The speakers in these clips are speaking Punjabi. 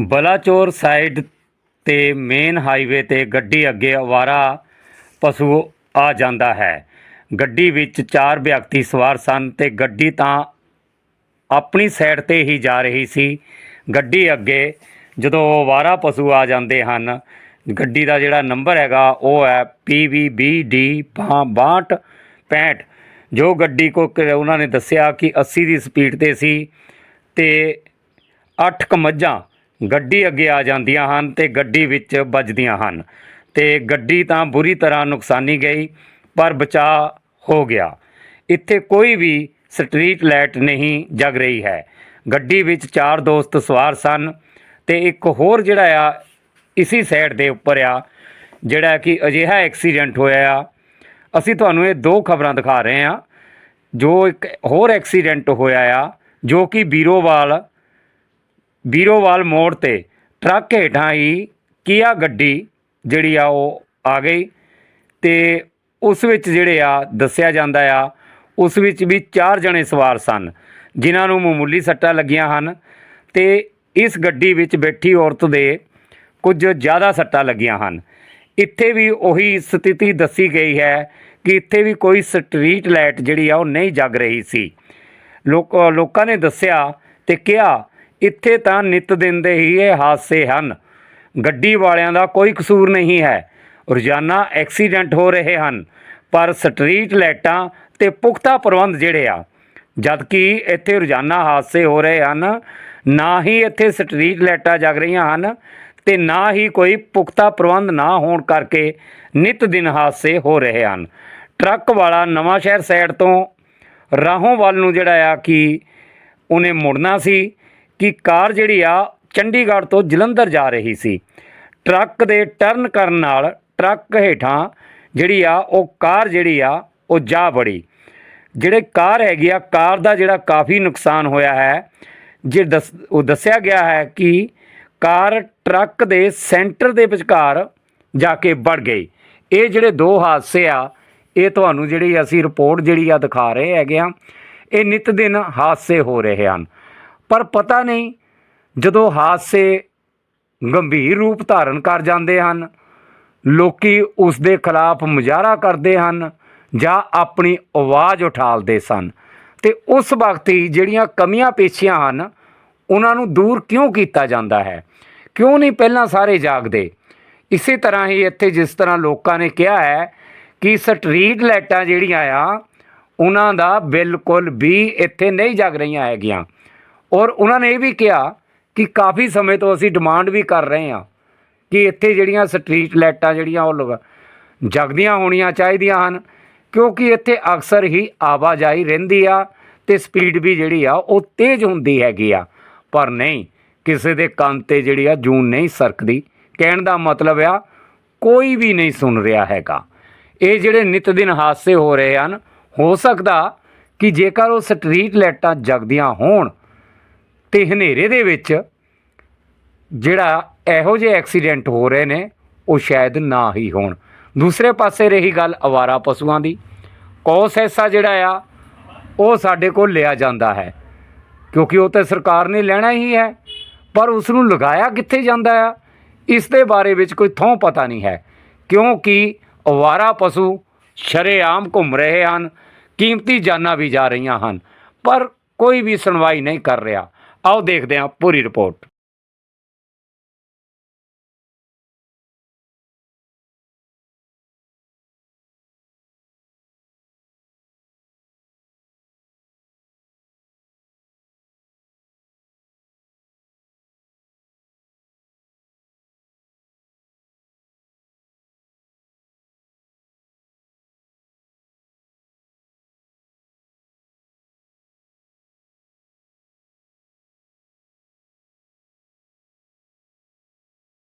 ਬਲਾਚੌਰ ਸਾਈਡ ਤੇ ਮੇਨ ਹਾਈਵੇ ਤੇ ਗੱਡੀ ਅੱਗੇ ਅਵਾਰਾ ਪਸ਼ੂ ਆ ਜਾਂਦਾ ਹੈ। ਗੱਡੀ ਵਿੱਚ ਚਾਰ ਵਿਅਕਤੀ ਸਵਾਰ ਸਨ ਤੇ ਗੱਡੀ ਤਾਂ ਆਪਣੀ ਸਾਈਡ ਤੇ ਹੀ ਜਾ ਰਹੀ ਸੀ। ਗੱਡੀ ਅੱਗੇ ਜਦੋਂ ਅਵਾਰਾ ਪਸ਼ੂ ਆ ਜਾਂਦੇ ਹਨ, ਗੱਡੀ ਦਾ ਜਿਹੜਾ ਨੰਬਰ ਹੈਗਾ ਉਹ ਹੈ PVBD 62 65 ਜੋ ਗੱਡੀ ਕੋ ਉਹਨਾਂ ਨੇ ਦੱਸਿਆ ਕਿ 80 ਦੀ ਸਪੀਡ ਤੇ ਸੀ ਤੇ 8 ਕ ਮੱਝਾਂ ਗੱਡੀ ਅੱਗੇ ਆ ਜਾਂਦੀਆਂ ਹਨ ਤੇ ਗੱਡੀ ਵਿੱਚ ਵੱਜਦੀਆਂ ਹਨ। ਤੇ ਗੱਡੀ ਤਾਂ ਬੁਰੀ ਤਰ੍ਹਾਂ ਨੁਕਸਾਨੀ ਗਈ, ਪਰ ਬਚਾ ਹੋ ਗਿਆ। ਇੱਥੇ ਕੋਈ ਵੀ ਸਟਰੀਟ ਲਾਈਟ ਨਹੀਂ ਜਗ ਰਹੀ ਹੈ। ਗੱਡੀ ਵਿੱਚ ਚਾਰ ਦੋਸਤ ਸਵਾਰ ਸਨ ਤੇ ਇੱਕ ਹੋਰ ਜਿਹੜਾ ਆ, ਇਸੀ ਸਾਈਡ ਦੇ ਉੱਪਰ ਆ, ਜਿਹੜਾ ਕਿ ਅਜਿਹਾ ਐਕਸੀਡੈਂਟ ਹੋਇਆ ਆ। ਅਸੀਂ ਤੁਹਾਨੂੰ ਇਹ ਦੋ ਖਬਰਾਂ ਦਿਖਾ ਰਹੇ ਹਾਂ। ਜੋ ਇੱਕ ਹੋਰ ਐਕਸੀਡੈਂਟ ਹੋਇਆ ਆ, ਜੋ ਕਿ ਬੀਰੋਵਾਲ ਬੀਰੋਵਾਲ ਮੋੜ ਤੇ ਟਰੱਕ ਹੇਠਾਂ ਹੀ ਕੀਆ ਗੱਡੀ ਜਿਹੜੀ ਆ ਉਹ ਆ ਗਈ ਤੇ ਉਸ ਵਿੱਚ ਜਿਹੜੇ ਆ ਦੱਸਿਆ ਜਾਂਦਾ ਆ, ਉਸ ਵਿੱਚ ਵੀ ਚਾਰ ਜਣੇ ਸਵਾਰ ਸਨ, ਜਿਨ੍ਹਾਂ ਨੂੰ ਮਾਮੂਲੀ ਸੱਟਾਂ ਲੱਗੀਆਂ ਹਨ ਤੇ ਇਸ ਗੱਡੀ ਵਿੱਚ ਬੈਠੀ ਔਰਤ ਦੇ ਕੁਝ ਜ਼ਿਆਦਾ ਸੱਟਾਂ ਲੱਗੀਆਂ ਹਨ। ਇੱਥੇ ਵੀ ਉਹੀ ਸਥਿਤੀ ਦੱਸੀ ਗਈ ਹੈ ਕਿ ਇੱਥੇ ਵੀ ਕੋਈ ਸਟਰੀਟ ਲਾਈਟ ਜਿਹੜੀ ਆ ਉਹ ਨਹੀਂ ਜਗ ਰਹੀ ਸੀ। ਲੋਕਾਂ ਨੇ ਦੱਸਿਆ ਤੇ ਕਿਹਾ ਇੱਥੇ ਤਾਂ ਨਿਤ ਦਿਨ ਦੇ ਹੀ ਇਹ ਹਾਦਸੇ ਹਨ। ਗੱਡੀ ਵਾਲਿਆਂ ਦਾ ਕੋਈ ਕਸੂਰ ਨਹੀਂ ਹੈ। ਰੋਜ਼ਾਨਾ ਐਕਸੀਡੈਂਟ ਹੋ ਰਹੇ ਹਨ, ਪਰ ਸਟਰੀਟ ਲਾਈਟਾਂ ਤੇ ਪੁਖਤਾ ਪ੍ਰਬੰਧ ਜਿਹੜੇ ਆ ਜਦ ਕਿ ਇੱਥੇ ਰੋਜ਼ਾਨਾ ਹਾਦਸੇ ਹੋ ਰਹੇ ਹਨ, ਨਾ ਹੀ ਇੱਥੇ ਸਟਰੀਟ ਲਾਈਟਾਂ ਜਗ ਰਹੀਆਂ ਹਨ ਤੇ ਨਾ ਹੀ ਕੋਈ ਪੁਖਤਾ ਪ੍ਰਬੰਧ ਨਾ ਹੋਣ ਕਰਕੇ ਨਿਤ ਦਿਨ ਹਾਦਸੇ ਹੋ ਰਹੇ ਹਨ। ਟਰੱਕ ਵਾਲਾ ਨਵਾਂ ਸ਼ਹਿਰ ਸਾਈਡ ਤੋਂ ਰਾਹੋਂ ਵੱਲ ਨੂੰ ਜਿਹੜਾ ਆ ਕਿ ਉਹਨੇ ਮੁੜਨਾ ਸੀ। ਕਿ ਕਾਰ ਜਿਹੜੀ ਆ ਚੰਡੀਗੜ੍ਹ ਤੋਂ ਜਲੰਧਰ ਜਾ ਰਹੀ ਸੀ। ਟਰੱਕ ਦੇ ਟਰਨ ਕਰਨ ਨਾਲ ਟਰੱਕ ਹੇਠਾਂ ਜਿਹੜੀ ਆ, ਉਹ ਕਾਰ ਜਿਹੜੀ ਆ, ਉਹ ਜਾ ਬੜੀ ਜਿਹੜੇ ਕਾਰ ਹੈਗੀ ਆ, ਕਾਰ ਦਾ ਜਿਹੜਾ ਕਾਫੀ ਨੁਕਸਾਨ ਹੋਇਆ ਹੈ, ਜੇ ਦੱਸ, ਉਹ ਦੱਸਿਆ ਗਿਆ ਹੈ ਕਿ ਕਾਰ ਟਰੱਕ ਦੇ ਸੈਂਟਰ ਦੇ ਵਿਚਕਾਰ ਜਾ ਕੇ ਵੜ ਗਈ। ਇਹ ਜਿਹੜੇ ਦੋ ਹਾਦਸੇ ਆ, ਇਹ ਤੁਹਾਨੂੰ ਜਿਹੜੀ ਅਸੀਂ ਰਿਪੋਰਟ ਜਿਹੜੀ ਆ ਦਿਖਾ ਰਹੇ ਹੈਗੇ ਆ, ਇਹ ਨਿਤ ਦਿਨ ਹਾਦਸੇ ਹੋ ਰਹੇ ਹਨ। ਪਰ ਪਤਾ ਨਹੀਂ ਜਦੋਂ ਹਾਦਸੇ ਗੰਭੀਰ ਰੂਪ ਧਾਰਨ ਕਰ ਜਾਂਦੇ ਹਨ, ਲੋਕੀ ਉਸ ਦੇ ਖਿਲਾਫ ਮੁਜ਼ਾਹਰਾ ਕਰਦੇ ਹਨ ਜਾਂ ਆਪਣੀ ਆਵਾਜ਼ ਉਠਾਲਦੇ ਸਨ ਤੇ ਉਸ ਵਕਤ ਹੀ ਜਿਹੜੀਆਂ ਕਮੀਆਂ ਪੇਸ਼ੀਆਂ ਹਨ, ਉਹਨਾਂ ਨੂੰ ਦੂਰ ਕਿਉਂ ਕੀਤਾ ਜਾਂਦਾ ਹੈ? ਕਿਉਂ ਨਹੀਂ ਪਹਿਲਾਂ ਸਾਰੇ ਜਾਗਦੇ? ਇਸੇ ਤਰ੍ਹਾਂ ਹੀ ਇੱਥੇ ਜਿਸ ਤਰ੍ਹਾਂ ਲੋਕਾਂ ਨੇ ਕਿਹਾ ਹੈ ਕਿ ਸਟਰੀਟ ਲਾਈਟਾਂ ਜਿਹੜੀਆਂ ਆ, ਉਹਨਾਂ ਦਾ ਬਿਲਕੁਲ ਵੀ ਇੱਥੇ ਨਹੀਂ ਜਗ ਰਹੀਆਂ ਹੈਗੀਆਂ। ਔਰ ਉਹਨਾਂ ਨੇ ਇਹ ਵੀ ਕਿਹਾ ਕਿ ਕਾਫੀ ਸਮੇਂ ਤੋਂ ਅਸੀਂ ਡਿਮਾਂਡ ਵੀ ਕਰ ਰਹੇ ਹਾਂ ਕਿ ਇੱਥੇ ਜਿਹੜੀਆਂ ਸਟਰੀਟ ਲਾਈਟਾਂ ਜਿਹੜੀਆਂ ਉਹ ਲਗਾ ਜਗਦੀਆਂ ਹੋਣੀਆਂ ਚਾਹੀਦੀਆਂ ਹਨ, ਕਿਉਂਕਿ ਇੱਥੇ ਅਕਸਰ ਹੀ ਆਵਾਜਾਈ ਰਹਿੰਦੀ ਆ ਤੇ ਸਪੀਡ ਵੀ ਜਿਹੜੀ ਆ ਉਹ ਤੇਜ਼ ਹੁੰਦੀ ਹੈਗੀ ਆ। ਪਰ ਨਹੀਂ, ਕਿਸੇ ਦੇ ਕੰਨ ਤੇ ਜਿਹੜੀ ਆ ਜੂਨ ਨਹੀਂ ਸਰਕਦੀ। ਕਹਿਣ ਦਾ ਮਤਲਬ ਆ, ਕੋਈ ਵੀ ਨਹੀਂ ਸੁਣ ਰਿਹਾ ਹੈਗਾ। ਇਹ ਜਿਹੜੇ ਨਿਤ ਦਿਨ ਹਾਦਸੇ ਹੋ ਰਹੇ ਹਨ, ਹੋ ਸਕਦਾ ਕਿ ਜੇਕਰ ਉਹ ਸਟਰੀਟ ਲਾਈਟਾਂ ਜਗਦੀਆਂ ਹੋਣ ਤੇ ਹਨੇਰੇ ਦੇ ਵਿੱਚ ਜਿਹੜਾ ਇਹੋ ਜਿਹੇ ਐਕਸੀਡੈਂਟ ਹੋ ਰਹੇ ਨੇ, ਉਹ ਸ਼ਾਇਦ ਨਾ ਹੀ ਹੋਣ। ਦੂਸਰੇ ਪਾਸੇ ਰਹੀ ਗੱਲ ਅਵਾਰਾ ਪਸ਼ੂਆਂ ਦੀ। ਕੌਸ ਐਸਾ ਜਿਹੜਾ ਆ, ਉਹ ਸਾਡੇ ਕੋਲ ਲਿਆ ਜਾਂਦਾ ਹੈ। ਕਿਉਂਕਿ ਉਹ ਤੇ ਸਰਕਾਰ ਨੇ ਲੈਣਾ ਹੀ ਹੈ, ਪਰ ਉਸ ਨੂੰ ਲਗਾਇਆ ਕਿੱਥੇ ਜਾਂਦਾ ਆ? ਇਸ ਦੇ ਬਾਰੇ ਵਿੱਚ ਕੋਈ ਥੋਂ ਪਤਾ ਨਹੀਂ ਹੈ। ਕਿਉਂਕਿ ਅਵਾਰਾ ਪਸ਼ੂ ਸ਼ਰੇਆਮ ਘੁੰਮ ਰਹੇ ਹਨ, ਕੀਮਤੀ ਜਾਨਾਂ ਵੀ ਜਾ ਰਹੀਆਂ ਹਨ, ਪਰ ਕੋਈ ਵੀ ਸੁਣਵਾਈ ਨਹੀਂ ਕਰ ਰਿਹਾ। ਆਓ ਦੇਖਦੇ ਹਾਂ ਪੂਰੀ ਰਿਪੋਰਟ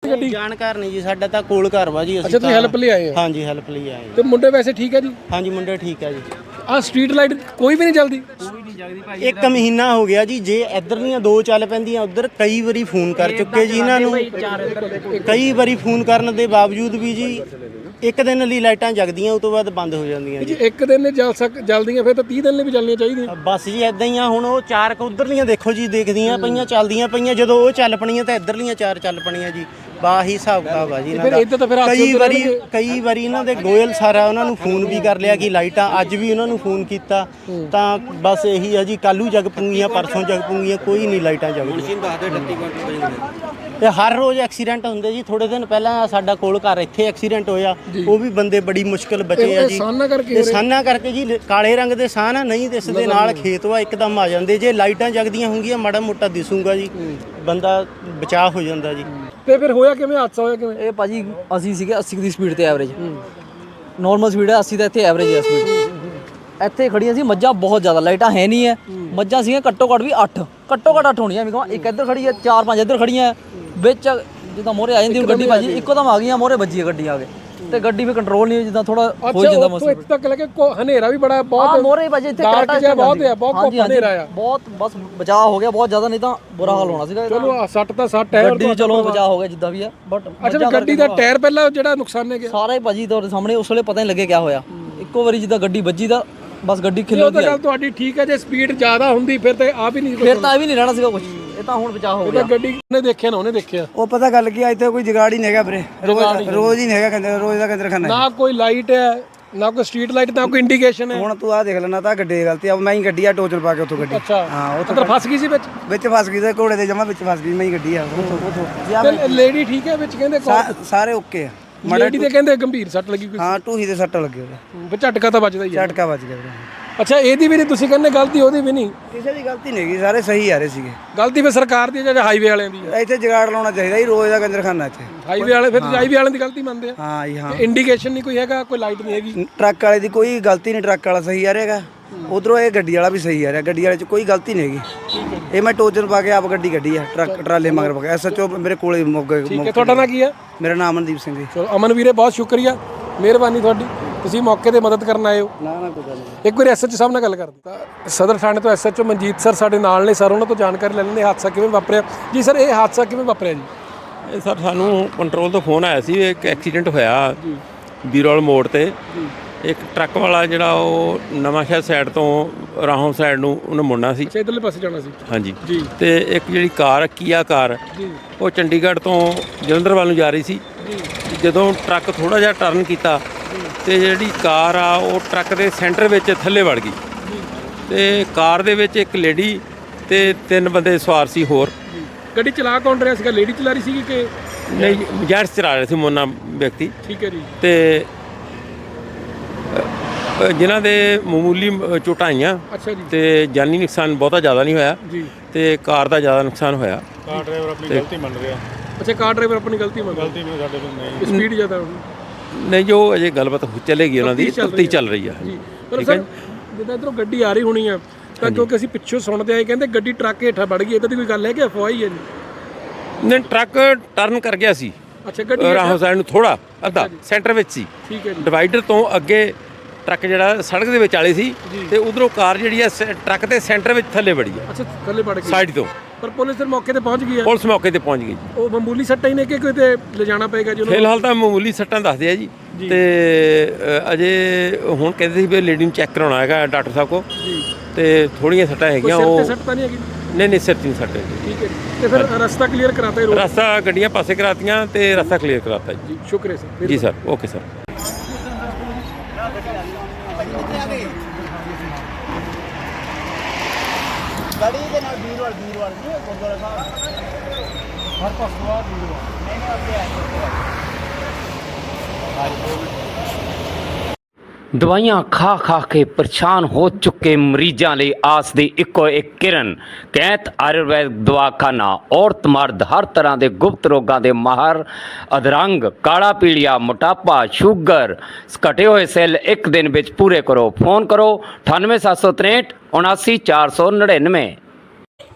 ਗੱਡੀ ਜਾਣਕਾਰ ਨਹੀਂ ਜੀ ਸਾਡਾ ਤਾਂ ਕੋਲ ਘਰ ਵਾ ਜੀ ਅੱਛਾ ਤੁਸੀਂ ਤਾਂ- ਹੈਲਪ ਲਈ ਆਏ ਹੋ? ਹਾਂਜੀ ਹੈਲਪ ਲਈ ਆਏ ਤੇ ਮੁੰਡੇ ਵੈਸੇ ਠੀਕ ਹੈ ਜੀ? ਹਾਂਜੀ ਮੁੰਡੇ ਠੀਕ ਆ ਜੀ। ਆਹ ਸਟਰੀਟ ਲਾਈਟ ਕੋਈ ਵੀ ਨਹੀਂ ਚੱਲਦੀ ਕੋਈ ਨਹੀਂ ਇੱਕ ਮਹੀਨਾ ਹੋ ਗਿਆ ਜੀ ਜੇ ਇੱਧਰਲੀਆਂ ਦੋ ਚੱਲ ਪੈਂਦੀਆਂ ਉਧਰ ਕਈ ਵਾਰੀ ਫੋਨ ਕਰ ਚੁੱਕੇ ਜੀ ਇਹਨਾਂ ਨੂੰ। ਕਈ ਵਾਰੀ ਫੋਨ ਕਰਨ ਦੇ ਬਾਵਜੂਦ ਵੀ ਜੀ ਇੱਕ ਦਿਨ ਲਈ ਲਾਈਟਾਂ ਜਗਦੀਆਂ ਉਸ ਤੋਂ ਬਾਅਦ ਬੰਦ ਹੋ ਜਾਂਦੀਆਂ ਜੀ ਜੀ। ਇੱਕ ਦਿਨ ਨੇ ਜਲ ਸਕ ਜਲਦੀਆਂ ਫਿਰ ਤਾਂ 30 ਦਿਨ ਲਈ ਵੀ ਚੱਲਣੀਆਂ ਚਾਹੀਦੀਆਂ। ਬਸ ਜੀ ਐਦਾਂ ਹੀ ਆ ਹੁਣ ਉਹ ਚਾਰ ਕ ਉਧਰਲੀਆਂ ਦੇਖੋ ਜੀ ਦੇਖਦੀਆਂ ਪਈਆਂ ਚੱਲਦੀਆਂ ਪਈਆਂ ਜਦੋਂ ਉਹ ਚੱਲ ਪਣੀਆਂ ਤਾਂ ਇੱਧਰਲੀਆਂ ਚਾਰ ਚੱਲ ਪਣੀਆਂ ਜੀ। ਬਾਹੀ ਹਿਸਾਬ ਕਿਤਾਬ ਆ ਜੀ ਇਹਨਾਂ ਫਿਰ ਦਾ। ਇੱਧਰ ਤਾਂ ਫਿਰ ਹਾਦਸੇ ਕਈ ਵਾਰੀ ਰਹਿਣਗੇ। ਕਈ ਵਾਰੀ ਇਹਨਾਂ ਦੇ ਗੋਇਲ ਸਾਰਾ ਉਹਨਾਂ ਨੂੰ ਫੋਨ ਵੀ ਕਰ ਲਿਆ ਕਿ ਲਾਈਟਾਂ ਅੱਜ ਵੀ ਉਹਨਾਂ ਨੂੰ ਫੋਨ ਕੀਤਾ। ਤਾਂ ਬਸ ਇਹੀ ਆ ਜੀ ਕੱਲੂ ਜਗ ਪੂੰਗੀਆਂ ਪਰਸੋਂ ਜਗ ਪੂੰਗੀਆਂ ਕੋਈ ਨਹੀਂ ਲਾਈਟਾਂ ਜਗਦੀਆਂ ਤੇ ਹਰ ਰੋਜ਼ ਐਕਸੀਡੈਂਟ ਹੁੰਦੇ ਜੀ ਥੋੜੇ ਦਿਨ ਪਹਿਲਾਂ ਸਾਡਾ ਕੋਲ ਘਰ ਇੱਥੇ ਐਕਸੀਡੈਂਟ ਹੋਇਆ ਉਹ ਵੀ ਬੰਦੇ ਬੜੀ ਮੁਸ਼ਕਲ ਬਚੇ ਇਹ- ਆ ਇਹ ਜੀ। ਸਾਹਨਾਂ ਕਰਕੇ ਹੋ ਰਿਹਾ? ਕਰਕੇ ਜੀ ਲ- ਕਾਲੇ ਰੰਗ ਦੇ ਸਾਹ ਨਾ ਨਹੀਂ ਦਿਸਦੇ ਨਾਲ ਖੇਤ ਵਾ ਇੱਕਦਮ ਆ ਜਾਂਦੇ। ਜੇ ਲਾਈਟਾਂ ਜਗਦੀਆਂ ਹੋਣਗੀਆਂ ਮਾੜਾ ਮੋਟਾ ਦਿਸੂਗਾ ਜੀ। ਬੰਦਾ ਬਚਾਅ ਹੋ ਜਾਂਦਾ ਜੀ। ਤੇ ਫਿਰ ਹੋਇਆ ਕਿਵੇਂ? ਹਾਦਸਾ ਹੋਇਆ ਕਿਵੇਂ? ਇਹ ਭਾਜੀ ਅਸੀਂ ਸੀਗੇ 80 ਦੀ ਸਪੀਡ ਤੇ ਐਵਰੇਜ ਨਾਰਮਲ ਸਪੀਡ ਹੈ 80 ਤਾਂ ਇੱਥੇ ਐਵਰੇਜ ਹੈ ਸਪੀਡ ਇੱਥੇ ਖੜੀਆਂ ਸੀ, ਮੱਝਾਂ ਬਹੁਤ ਜ਼ਿਆਦਾ, ਲਾਈਟਾਂ ਹੈ ਨਹੀਂ ਹੈ। ਮੱਝਾਂ ਸੀਗੀਆਂ ਘੱਟੋ ਘੱਟ ਵੀ 8 ਘੱਟੋ ਘੱਟ 8 ਹੋਣੀਆਂ। ਮੈਂ ਕਹਾਂ, ਇੱਕ ਇੱਧਰ ਖੜੀ ਹੈ, ਚਾਰ ਪੰਜ ਇੱਧਰ ਖੜੀਆਂ ਵਿੱਚ ਜਿੱਦਾਂ ਮੋਰੇ ਆ ਜਾਂਦੀ ਹੁਣ ਗੱਡੀ, ਭਾਜੀ, ਇੱਕੋ ਦਮ ਆ ਗਈਆਂ ਮੋਰੇ ਵੱਜੀ ਗੱਡੀ ਆ ਕੇ। ਤੇ ਗੱਡੀ ਵੀ ਕੰਟਰੋਲ ਨਹੀਂ ਹੋਈ ਜਿੱਦਾਂ ਥੋੜਾ ਹੋ ਜਾਂਦਾ ਮੌਸਮ। ਇੱਥੇ ਤੱਕ ਲੱਗੇ ਹਨੇਰਾ ਵੀ ਬੜਾ ਬਹੁਤ ਮੋਰੇ ਭਾਜੀ ਇੱਥੇ ਕਾਟਾ ਜਿਹਾ ਬਹੁਤ ਹੈ, ਬਹੁਤ ਹਨੇਰਾ ਆ। ਬਹੁਤ ਬਸ ਬਚਾਅ ਹੋ ਗਿਆ ਬਹੁਤ ਜ਼ਿਆਦਾ ਨਹੀਂ ਤਾਂ ਬੁਰਾ ਹਾਲ ਹੋਣਾ ਸੀਗਾ। ਚਲੋ ਸੱਟ ਤਾਂ ਸੱਟ ਹੈ ਗੱਡੀ ਚਲੋ ਬਚਾਅ ਹੋ ਗਿਆ ਜਿੱਦਾਂ ਵੀ ਹੈ ਬਟ ਅੱਛਾ ਗੱਡੀ ਦਾ ਟਾਇਰ ਪਹਿਲਾਂ ਜਿਹੜਾ ਨੁਕਸਾਨ ਨੇ ਗਿਆ ਸਾਰਾ ਹੀ ਭਾਜੀ ਤੁਹਾਡੇ ਸਾਹਮਣੇ ਉਸ ਵੇਲੇ ਪਤਾ ਨਹੀਂ ਲੱਗੇ ਕਿਆ ਹੋਇਆ। ਇੱਕੋ ਵਾਰੀ ਜਿੱਦਾਂ ਗੱਡੀ ਵੱਜੀ ਦਾ ਬਸ ਗੱਡੀ ਉਹ ਖਿਲੋ ਤਾਂ ਗਈ ਗੱਲ ਤੁਹਾਡੀ ਠੀਕ ਹੈ ਜੇ ਸਪੀਡ ਜ਼ਿਆਦਾ ਹੁੰਦੀ ਫਿਰ ਤੇ ਆ ਵੀ ਨਹੀਂ ਫਿਰ ਤਾਂ ਇਹ ਵੀ ਨਹੀਂ ਰਹਿਣਾ ਸੀਗਾ ਕੁਝ ਤਾਂ ਹੁਣ ਬਚਾਅ ਹੋ ਤਾਂ ਗਿਆ। ਗੱਡੀ ਨੇ ਦੇਖਿਆ ਨਾ ਉਹਨੇ ਦੇਖਿਆ। ਉਹ ਪਤਾ ਗੱਲ ਕੀ ਆ ਇੱਥੇ ਕੋਈ ਜਗਾੜ ਹੀ ਨਹੀਂ ਹੈਗਾ ਵੀਰੇ। ਰੋਜ਼ ਰੋਜ਼ ਹੀ ਨਹੀਂ ਹੈਗਾ ਕੰਦਰ ਰੋਜ਼ ਦਾ ਕੰਦਰ ਖਾਨਾ ਨਾ ਕੋਈ ਲਾਈਟ ਹੈ ਨਾ ਕੋਈ ਸਟਰੀਟ ਲਾਈਟ ਨਾ ਕੋਈ ਇੰਡੀਕੇਸ਼ਨ ਹੈ। ਹੁਣ ਤੂੰ ਆ ਦੇਖ ਲੈਣਾ ਤਾਂ ਗੱਡੀ ਦੀ ਗਲਤੀ ਆ। ਮੈਂ ਹੀ ਗੱਡੀ ਆ ਟੋਚਲ ਪਾ ਕੇ ਉੱਥੋਂ ਗੱਡੀ। ਅੱਛਾ। ਹਾਂ ਉੱਥੋਂ ਫਸ ਗਈ ਸੀ ਵਿੱਚ? ਵਿੱਚ ਫਸ ਗਈ ਤੇ ਘੋੜੇ ਦੇ ਜਮਾ ਵਿੱਚ ਫਸ ਗਈ ਮੈਂ ਹੀ ਗੱਡੀ ਆ। ਉੱਥੋਂ ਲੇਡੀ ਠੀਕ ਹੈ ਵਿੱਚ ਕਹਿੰਦੇ ਸਾਰੇ ਓਕੇ ਆ। ਲੇਡੀ ਦੇ ਕਹਿੰਦੇ ਗੰਭੀਰ ਸੱਟ ਲੱਗੀ ਕੋਈ? ਹਾਂ ਟੂਹੀ ਦੇ ਸੱਟ ਲੱਗੇ ਉਹਦੇ। ਝਟਕਾ ਤਾਂ ਵੱਜਦਾ ਹੀ ਹੈ ਝਟਕਾ ਵੱਜ ਗਿਆ ਵੀਰੇ। ਅੱਛਾ ਇਹਦੀ ਵੀ ਨਹੀਂ ਤੁਸੀਂ ਕਹਿੰਦੇ ਗਲਤੀ ਉਹਦੀ ਵੀ ਨਹੀਂ? ਕਿਸੇ ਦੀ ਗਲਤੀ ਨਹੀਂ ਹੈਗੀ ਸਾਰੇ ਸਹੀ ਆ ਰਹੇ ਸੀਗੇ। ਗਲਤੀ ਫਿਰ ਸਰਕਾਰ ਦੀ ਹੈ ਜਾਂ ਹਾਈਵੇ ਵਾਲਿਆਂ ਦੀ ਹੈ? ਇੱਥੇ ਜਗਾੜ ਲਾਉਣਾ ਚਾਹੀਦਾ ਹੀ ਰੋਜ਼ ਦਾ ਕੰਦਰ ਖਾਨਾ ਇੱਥੇ। ਹਾਈਵੇ ਵਾਲੇ ਫਿਰ ਹਾਈਵੇ ਵਾਲਿਆਂ ਦੀ ਗਲਤੀ ਮੰਨਦੇ ਆ? ਹਾਂ ਜੀ ਹਾਂ। ਇੰਡੀਕੇਸ਼ਨ ਨਹੀਂ ਕੋਈ ਹੈਗਾ ਕੋਈ ਲਾਈਟ ਨਹੀਂ ਹੈਗੀ? ਟਰੱਕ ਵਾਲੇ ਦੀ ਕੋਈ ਗਲਤੀ ਨਹੀਂ ਟਰੱਕ ਵਾਲਾ ਸਹੀ ਆ ਰਿਹਾਗਾ ਉਧਰੋਂ ਇਹ ਗੱਡੀ ਵਾਲਾ ਵੀ ਸਹੀ ਆ ਰਿਹਾ ਗੱਡੀ ਵਾਲੇ 'ਚ ਕੋਈ ਗਲਤੀ ਨਹੀਂ ਹੈਗੀ। ਇਹ ਮੈਂ ਟੋਚਲ ਪਾ ਕੇ ਆਪ ਗੱਡੀ ਕੱਢੀ ਆ ਟਰੱਕ ਟਰਾਲੇ ਮਗਰ ਪਾ ਕੇ। ਐਸਐਚਓ ਮੇਰੇ ਕੋਲੇ ਮੋਗੇ ਠੀਕ ਹੈ ਤੁਹਾਡਾ ਨਾਂ ਕੀ ਹੈ? ਮੇਰਾ ਨਾਮ ਅਮਨਦੀਪ ਸਿੰਘ ਜੀ। ਚਲੋ ਅਮਨ ਵੀਰੇ ਬਹੁਤ ਸ਼ੁਕਰੀਆ ਮਿਹਰਬਾਨੀ ਤੁਹਾਡੀ। ਤੁਸੀਂ ਮੌਕੇ ਤੇ ਮਦਦ ਕਰਨ ਆਏ ਹੋ? ਨਾ ਨਾ ਕੋਈ ਗੱਲ ਨਹੀਂ। ਇੱਕ ਵਾਰੀ ਐਸਐਚਓ ਸਾਹਿਬ ਨਾਲ ਗੱਲ ਕਰਦੇ ਤਾਂ ਸਦਰ ਥਾਣੇ ਤੋਂ ਐਸਐਚਓ ਮਨਜੀਤ ਸਰ ਸਾਡੇ ਨਾਲ ਨੇ ਸਰ ਉਹਨਾਂ ਤੋਂ ਜਾਣਕਾਰੀ ਲੈ ਲੈਂਦੇ ਹਾਦਸਾ ਕਿਵੇਂ ਵਾਪਰਿਆ? ਜੀ ਸਰ ਇਹ ਹਾਦਸਾ ਕਿਵੇਂ ਵਾਪਰਿਆ ਜੀ? ਇਹ ਸਰ ਸਾਨੂੰ ਕੰਟਰੋਲ ਤੋਂ ਫੋਨ ਆਇਆ ਸੀ ਇੱਕ ਐਕਸੀਡੈਂਟ ਹੋਇਆ ਬੀਰੋਲ ਮੋੜ ਤੇ। ਇੱਕ ਟਰੱਕ ਵਾਲਾ ਜਿਹੜਾ ਉਹ ਨਵਾਂ ਸ਼ਹਿਰ ਸਾਈਡ ਤੋਂ ਰਾਹੋਂ ਸਾਈਡ ਨੂੰ ਉਹਨੇ ਮੁੜਨਾ ਸੀ। ਅੱਛਾ ਇਧਰਲੇ ਪਾਸੇ ਜਾਣਾ ਸੀ। ਹਾਂਜੀ। ਜੀ। ਤੇ ਇੱਕ ਜਿਹੜੀ ਕਾਰ ਕੀਆ ਕਾਰ ਜੀ। ਉਹ ਚੰਡੀਗੜ੍ਹ ਤੋਂ ਜਲੰਧਰ ਵੱਲ ਨੂੰ ਜਾ ਰਹੀ ਸੀ। ਜਦੋਂ ਟਰੱਕ ਥੋੜਾ ਜਿਹਾ ਟਰਨ ਕੀਤਾ ਤੇ ਜਿਹੜੀ ਕਾਰ ਆ ਉਹ ਟਰੱਕ ਦੇ ਸੈਂਟਰ ਵਿੱਚ ਥੱਲੇ ਵੜ ਗਈ। ਤੇ ਕਾਰ ਦੇ ਵਿੱਚ ਇੱਕ ਲੇਡੀ ਤੇ ਤਿੰਨ ਬੰਦੇ ਸਵਾਰ ਸੀ ਹੋਰ। ਗੱਡੀ ਚਲਾ ਕੌਣ ਰਿਹਾ ਸੀਗਾ? ਲੇਡੀ ਚਲਾ ਰਹੀ ਸੀਗੀ ਕਿ ਨਹੀਂ ਜੈਂਟਸ ਚਲਾ ਰਹੇ ਸੀ ਮੋਨਾ ਵਿਅਕਤੀ। ਠੀਕ ਹੈ ਜੀ। ਤੇ ਅ, ਜਿਨ੍ਹਾਂ ਦੇ ਮਾਮੂਲੀ ਅ, ਚੋਟਾਂ ਆਈਆਂ ਅੱਛਾ ਜੀ। ਤੇ ਜਾਨੀ ਨੁਕਸਾਨ ਬਹੁਤਾ ਜ਼ਿਆਦਾ ਨਹੀਂ ਹੋਇਆ। ਜੀ। ਤੇ ਕਾਰ ਦਾ ਜ਼ਿਆਦਾ ਨੁਕਸਾਨ ਹੋਇਆ। ਕਾਰ ਡਰਾਈਵਰ ਆਪਣੀ ਗਲਤੀ ਮੰਨ ਰਿਹਾ ਅੱਛਾ ਕਾਰ ਡਰਾਈਵਰ ਆਪਣੀ ਗਲਤੀ ਮੰਨ ਗਲਤੀ ਸਾਡੇ ਤੋਂ ਨਹੀਂ। ਸਪੀਡ ਜ਼ਿਆਦਾ ਹੋਣੀ ਨਹੀਂ ਜੋ ਅਜੇ ਗੱਲਬਾਤ ਹੋ- ਚੱਲੇਗੀ ਉਹਨਾਂ ਦੀ ਤਫਤੀਸ਼ ਚੱਲ ਰਹੀ ਆ ਜੀ। ਪਰ ਸਰ ਜਿੱਦਾਂ ਇਧਰੋਂ ਗੱਡੀ ਆ ਰਹੀ ਹੋਣੀ ਆ ਤਾਂ ਕਿਉਂਕਿ ਅਸੀਂ ਪਿੱਛੋਂ ਸੁਣਦੇ ਆਏ ਕਹਿੰਦੇ ਗੱਡੀ ਟਰੱਕ ਹੇਠਾਂ ਵੜ ਗਈ ਇਦਾਂ ਦੀ ਕੋਈ ਗੱਲ ਹੈ ਕਿ ਅਫਵਾਹ ਹੀ ਹੈ ਜੀ? ਨਹੀਂ ਟਰੱਕ ਟਰਨ ਕਰ ਗਿਆ ਸੀ। ਅੱਛਾ ਗੱਡੀ ਰਾਹੋਂ ਸਾਈਡ ਨੂੰ ਥੋੜਾ ਅੱਧਾ ਸੈਂਟਰ ਵਿੱਚ ਸੀ। ਠੀਕ ਹੈ ਜੀ। ਡਿਵਾਈਡਰ ਤੋਂ ਅੱਗੇ ਟਰੱਕ ਜਿਹੜਾ ਸੜਕ ਦੇ ਵਿੱਚ ਆਲੇ ਸੀ ਤੇ ਉਧਰੋਂ ਕਾਰ ਜਿਹੜੀ ਆ ਟਰੱਕ ਦੇ ਸੈਂਟਰ ਵਿੱਚ ਥੱਲੇ ਵੜੀ ਆ ਅੱਛਾ ਥੱਲੇ ਵੜ ਗਈ। ਸਾਈਡ ਤੋਂ। ਪਰ ਪੁਲਿਸ ਦੇ ਮੌਕੇ ਤੇ ਪਹੁੰਚ ਗਈ ਹੈ? ਪੁਲਿਸ ਮੌਕੇ ਤੇ ਪਹੁੰਚ ਗਈ ਜੀ। ਉਹ ਮਾਮੂਲੀ ਸੱਟਾਂ ਹੀ ਨੇ ਕਿ ਕੋਈ ਤੇ ਲਿਜਾਣਾ ਪਏਗਾ ਜੀ ਉਹਨੂੰ ਫਿਲਹਾਲ ਤਾਂ ਮਾਮੂਲੀ ਸੱਟਾਂ ਦੱਸਦੇ ਆ ਜੀ। ਤੇ ਅ, ਅਜੇ ਹੁਣ ਕਹਿੰਦੇ ਸੀ ਵੀ ਲੇਡੀ ਨੂੰ ਚੈੱਕ ਕਰਾਉਣਾ ਹੈਗਾ ਡਾਕਟਰ ਸਾਹਿਬ ਕੋ ਜੀ। ਤੇ ਥੋੜੀਆਂ ਸੱਟਾਂ ਕੋਈ ਹੈਗੀਆਂ ਸਿਰ ਤੇ ਉਹ ਸੱਟ ਤਾਂ ਨਹੀਂ ਹੈਗੀ? ਨਹੀਂ ਨਹੀਂ ਸਿਰ 'ਚ ਨਹੀਂ ਸੱਟ ਹੈਗੀ। ਠੀਕ ਹੈ ਜੀ। ਤੇ ਫਿਰ ਰਸਤਾ ਕਲੀਅਰ ਕਰਾਤਾ ਹੀ ਰੋਡ? ਰਸਤਾ ਗੱਡੀਆਂ ਪਾਸੇ ਕਰਾਤੀਆਂ ਤੇ ਰਸਤਾ ਕਲੀਅਰ ਕਰਾਤਾ ਜੀ। ਜੀ ਸ਼ੁਕਰੀਆ ਸਰ। ਜੀ ਸਰ। Okay sir. ਦਵਾਈਆਂ ਖਾ ਖਾ ਕੇ ਪਰੇਸ਼ਾਨ ਹੋ ਚੁੱਕੇ ਮਰੀਜ਼ਾਂ ਲਈ ਆਸ ਦੀ ਇੱਕੋ ਇੱਕ ਕਿਰਨ ਕੈਂਤ ਆਯੁਰਵੈਦ ਦਵਾਖਾਨਾ। ਔਰਤ ਮਰਦ ਹਰ ਤਰ੍ਹਾਂ ਦੇ ਗੁਪਤ ਰੋਗਾਂ ਦੇ ਮਾਹਰ, ਅਧਰੰਗ, ਕਾਲਾ ਪੀਲੀਆ, ਮੋਟਾਪਾ, ਸ਼ੂਗਰ, ਘਟੇ ਹੋਏ ਸੈੱਲ ਇੱਕ ਦਿਨ ਵਿੱਚ ਪੂਰੇ ਕਰੋ। ਫੋਨ ਕਰੋ 98763 79499